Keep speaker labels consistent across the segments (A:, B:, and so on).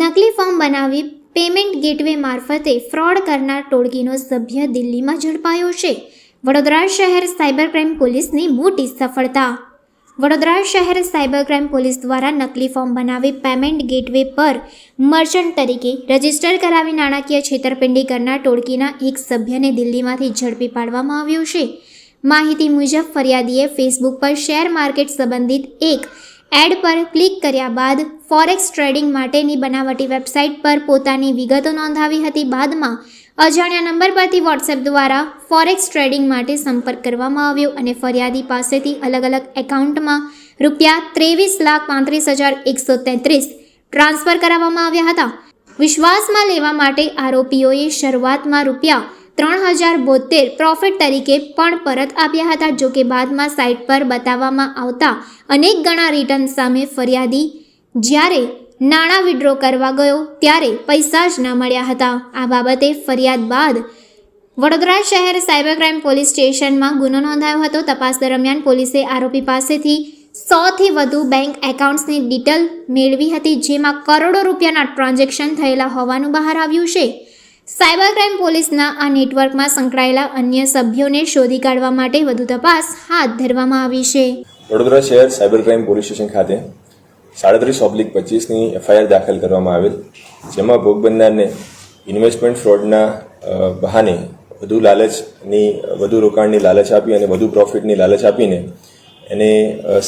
A: નકલી ફોર્મ બનાવી payment gateway મારફતે ફ્રોડ કરનાર ટોળકીનો સભ્ય દિલ્હીમાં ઝડપાયો છે. વડોદરા શહેર સાયબર ક્રાઇમ પોલીસની મોટી સફળતા. વડોદરા શહેર સાયબર ક્રાઇમ પોલીસ દ્વારા નકલી ફોર્મ બનાવી પેમેન્ટ ગેટવે પર મર્ચન્ટ તરીકે રજિસ્ટર કરાવી નાણાકીય છેતરપિંડી કરનાર ટોળકીના એક સભ્યને દિલ્હીમાંથી ઝડપી પાડવામાં આવ્યો છે. માહિતી મુજબ ફરિયાદીએ ફેસબુક પર શેર માર્કેટ સંબંધિત એક એડ પર ક્લિક કર્યા બાદ ફોરેક્સ ટ્રેડિંગ માટેની બનાવટી વેબસાઇટ પર પોતાની વિગતો નોંધાવી હતી. બાદમાં અજાણ્યા નંબર પરથી વોટ્સએપ દ્વારા ફોરેક્સ ટ્રેડિંગ માટે સંપર્ક કરવામાં આવ્યો અને ફરિયાદી પાસેથી અલગ અલગ એકાઉન્ટમાં રૂપિયા ત્રેવીસ લાખ પાંત્રીસ હજાર એકસો તેત્રીસ ટ્રાન્સફર કરાવવામાં આવ્યા હતા. વિશ્વાસમાં લેવા માટે આરોપીઓએ શરૂઆતમાં રૂપિયા ત્રણ હજાર બોતેર પ્રોફિટ તરીકે પણ પરત આપ્યા હતા, જો કે બાદમાં સાઇટ પર બતાવવામાં આવતા અનેક ગણા રિટર્ન સામે ફરિયાદી જ્યારે નાણાં વિડ્રો કરવા ગયો, ત્યારે પૈસા જ ન મળ્યા હતા. આ બાબતે ફરિયાદ બાદ વડોદરા શહેર સાયબર ક્રાઇમ પોલીસ સ્ટેશનમાં ગુનો નોંધાયો હતો. તપાસ દરમિયાન પોલીસે આરોપી પાસેથી સોથી વધુ બેંક એકાઉન્ટ્સની ડિટેલ મેળવી હતી, જેમાં કરોડો રૂપિયાના ટ્રાન્ઝેક્શન થયેલા હોવાનું બહાર આવ્યું છે. સાયબર ક્રાઇમ પોલીસના આ નેટવર્કમાં સંકળાયેલા અન્ય સભ્યોને શોધી કાઢવા માટે વધુ તપાસ હાથ ધરવામાં આવી છે.
B: વડોદરા શહેર સાયબર ક્રાઇમ પોલીસ સ્ટેશન ખાતે સાડત્રીસ ઓબ્લિક પચીસની એફઆઈઆર દાખલ કરવામાં આવેલ, જેમાં ભોગ બનનારને ઇન્વેસ્ટમેન્ટ ફ્રોડના બહાને વધુ લાલચની, વધુ રોકાણની લાલચ આપી અને વધુ પ્રોફિટની લાલચ આપીને એને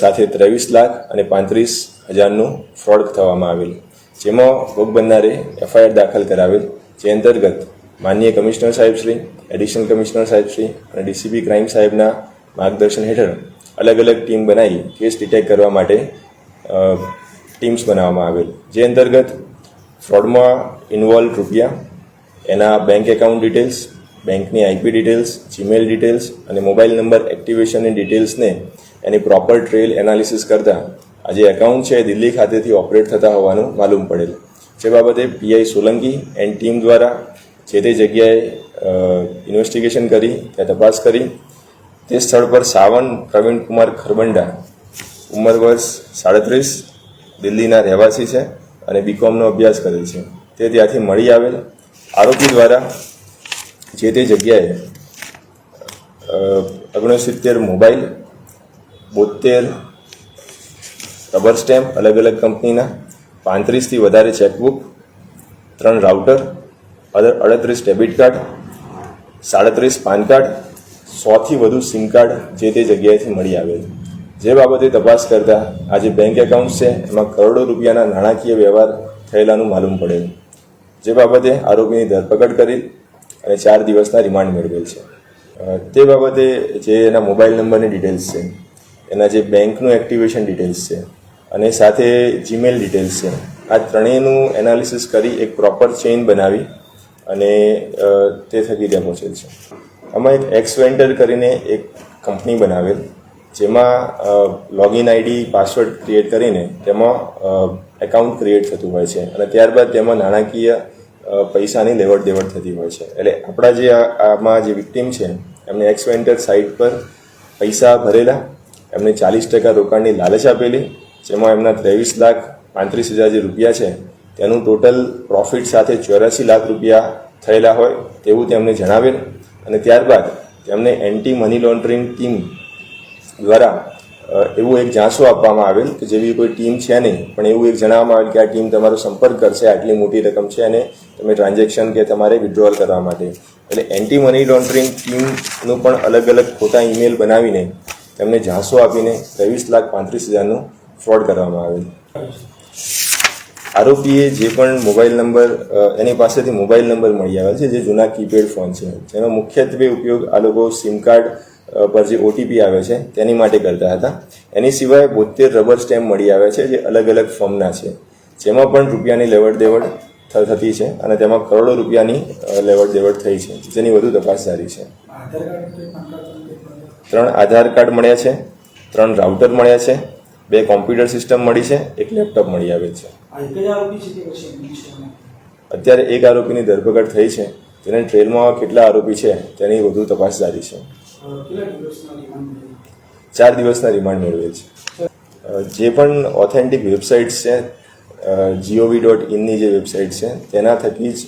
B: સાથે ત્રેવીસ લાખ અને પાંત્રીસ હજારનું ફ્રોડ થવામાં આવેલ, જેમાં ભોગ બનનારે એફઆઈઆર દાખલ કરાવેલ. જે અંતર્ગત માનનીય કમિશનર સાહેબશ્રી એડિશનલ કમિશનર સાહેબશ્રી અને ડીસીપી ક્રાઇમ સાહેબના માર્ગદર્શન હેઠળ અલગ અલગ ટીમ બનાવી કેસ ડિટેક્ટ કરવા માટે ટીમ્સ બનાવવામાં આવેલ. જે અંતર્ગત ફ્રોડમાં ઇન્વોલ્વ રૂપિયા, એના બેંક એકાઉન્ટ ડિટેલ્સ બેંકની આઈપી ડિટેલ્સ જીમેલ ડિટેલ્સ અને મોબાઈલ નંબર એક્ટિવેશનની ડિટેલ્સને એની પ્રોપર ટ્રેલ એનાલિસિસ કરતાં આ જે એકાઉન્ટ છે દિલ્હી ખાતેથી ઓપરેટ થતા હોવાનું માલુમ પડેલ. જે બાબતે પીઆઈ સોલંકી એન્ડ ટીમ દ્વારા જે તે જગ્યાએ ઇન્વેસ્ટિગેશન કરી, ત્યાં તપાસ કરી. તે સ્થળ પર સાવન પ્રવીણકુમાર ખરબંડા, ઉંમર વર્ષ સાડત્રીસ, દિલ્હીના રહેવાસી છે અને બીકોમનો અભ્યાસ કરેલ છે. તે ત્યાંથી મળી આવેલ. આરોપી દ્વારા જે તે જગ્યાએ ઓગણસિત્તેર મોબાઈલ બોતેર રબર સ્ટેમ્પ અલગ અલગ કંપનીના પાંત્રીસથી વધારે ચેકબુક ત્રણ રાઉટર અડત્રીસ ડેબિટ કાર્ડ સાડત્રીસ પાન કાર્ડ સોથી વધુ સિમ કાર્ડ જે તે જગ્યાએથી મળી આવેલ જે બાબતે તપાસ કરતાં આ જે બેંક એકાઉન્ટ છે, એમાં કરોડો રૂપિયાના નાણાકીય વ્યવહાર થયેલાનું માલુમ પડેલ જે બાબતે આરોપીની ધરપકડ કરી અને ચાર દિવસના રિમાન્ડ મેળવેલ છે. તે બાબતે જે એના મોબાઈલ નંબરની ડિટેલ્સ છે, એના જે બેંકનું એક્ટિવેશન ડિટેલ્સ છે અને સાથે જીમેલ ડિટેલ્સ છે. આ ત્રણેયનું એનાલિસિસ કરી એક પ્રોપર ચેઇન બનાવી અને તે થકી ત્યાં છે. આમાં એક એક્સ વેન્ટર કરીને એક કંપની બનાવેલ, જેમાં લોગિન આઈડી પાસવર્ડ ક્રિએટ કરીને તેમાં એકાઉન્ટ ક્રિએટ થતું હોય છે. અને ત્યારબાદ તેમાં નાણાકીય પૈસાની લેવડ દેવડ થતી હોય છે. એટલે આપણા જે આમાં જે વિક્ટીમ છે, એમને એક્સ વેન્ટર સાઇટ પર પૈસા ભરેલા, એમને ચાલીસ ટકા રોકાણની લાલચ આપેલી જેમાં એમના ત્રેવીસ લાખ પાંત્રીસ હજાર જે રૂપિયા છે, તેનું ટોટલ પ્રોફિટ સાથે ચોર્યાસી લાખ રૂપિયા થયેલા હોય તેવું તેમને જણાવેલ અને ત્યારબાદ તેમને એન્ટી મની લોન્ડરિંગ ટીમ દ્વારા એવું એક જાંચો આપવામાં આવેલ કે જેવી કોઈ ટીમ છે નહીં, પણ એવું એક જણાવવામાં આવેલ કે આ ટીમ તમારો સંપર્ક કરશે, આટલી મોટી રકમ છે અને તમે ટ્રાન્ઝેક્શન કે તમારે વિડ્રોઅલ કરવા માટે. એટલે એન્ટી મની લોન્ડરિંગ ટીમનું પણ અલગ અલગ ખોટા ઈમેલ બનાવીને તેમને ઝાંસો આપીને ત્રેવીસ લાખ પાંત્રીસ હજારનું ફ્રોડ કરવામાં આવેલ આરોપીએ જે પણ મોબાઈલ નંબર એની પાસેથી મોબાઈલ નંબર મળી આવે છે, જે જૂના કીપેડ ફોન છે. જેનો મુખ્યત્વે ઉપયોગ આ લોકો સિમ કાર્ડ પર જે ઓટીપી આવે છે, તેની માટે કરતા હતા. એની સિવાય બોતેર રબર સ્ટેમ્પ મળી આવે છે, જે અલગ અલગ ફોર્મના છે. જેમાં પણ રૂપિયાની લેવડ દેવડ થતી છે અને તેમાં કરોડો રૂપિયાની લેવડ દેવડ થઈ છે, જેની વધુ તપાસ જારી છે. ત્રણ આધાર કાર્ડ મળ્યા છે, ત્રણ રાઉટર મળ્યા છે બે કોમ્પ્યુટર સિસ્ટમ મળી છે એક લેપટોપ મળી આવે છે? અત્યારે એક આરોપીની ધરપકડ થઈ છે. તેને ટ્રેલમાં કેટલા આરોપી છે તેની વધુ તપાસ જારી છે. ચાર દિવસના રિમાન્ડ મેળવેલ છે. જે પણ ઓથેન્ટિક વેબસાઇટ્સ છે જીઓવી ડોટ ઇનની જે વેબસાઇટ છે તેના થકી જ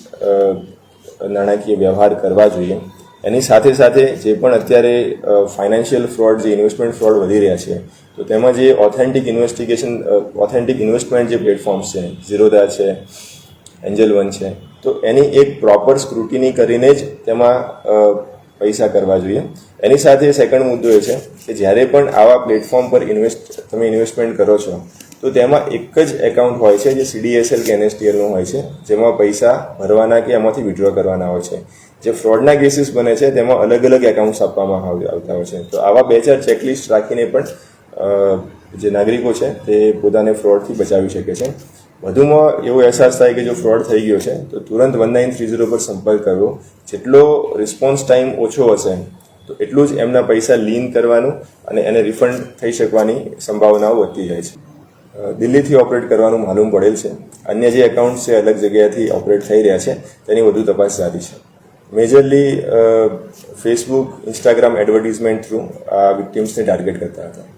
B: નાણાકીય વ્યવહાર કરવા જોઈએ. એની સાથે સાથે જે પણ અત્યારે ફાઇનાન્શિયલ ફ્રોડ જે ઇન્વેસ્ટમેન્ટ ફ્રોડ વધી રહ્યા છે, તો તેમાં જે ઓથેન્ટિક ઇન્વેસ્ટિગેશન ઓથેન્ટિક ઇન્વેસ્ટમેન્ટ જે પ્લેટફોર્મ્સ છે ઝીરોદા છે એન્જલ વન છે, તો એની એક પ્રોપર સ્ક્રુટિની કરીને જ તેમાં પૈસા કરવા જોઈએ. એની સાથે સેકન્ડ મુદ્દો એ છે કે જ્યારે પણ આવા પ્લેટફોર્મ પર ઇન્વેસ્ટ તમે ઇન્વેસ્ટમેન્ટ કરો છો, તો તેમાં એક જ એકાઉન્ટ હોય છે જે સીડીએસએલ કે એનએસટીએલનું હોય છે, જેમાં પૈસા ભરવાના કે એમાંથી વિડ્રો કરવાના હોય છે. જે ફ્રોડના કેસીસ બને છે, તેમાં અલગ અલગ એકાઉન્ટ્સ આપવામાં આવતા હોય છે. તો આવા બે ચાર ચેકલિસ્ટ રાખીને પણ જે નાગરિકો છે, તે પોતાને ફ્રોડથી બચાવી શકે છે. વધુમાં એવો અહેસાસ થાય કે જો ફ્રોડ થઈ ગયો છે, તો તુરંત વન નાઇન થ્રી ઝીરો પર સંપર્ક કરવો. જેટલો રિસ્પોન્સ ટાઈમ ઓછો હશે, તો એટલું જ એમના પૈસા લીન કરવાનું અને એને રિફંડ થઈ શકવાની સંભાવનાઓ વધતી જાય છે. દિલ્હીથી ઓપરેટ કરવાનું માલુમ પડેલ છે. અન્ય જે એકાઉન્ટ છે, અલગ જગ્યાએથી ઓપરેટ થઈ રહ્યા છે, તેની વધુ તપાસ જારી છે. Majorly Facebook Instagram advertisement through આ વિક્ટિમ્સને ટાર્ગેટ કરતા હતા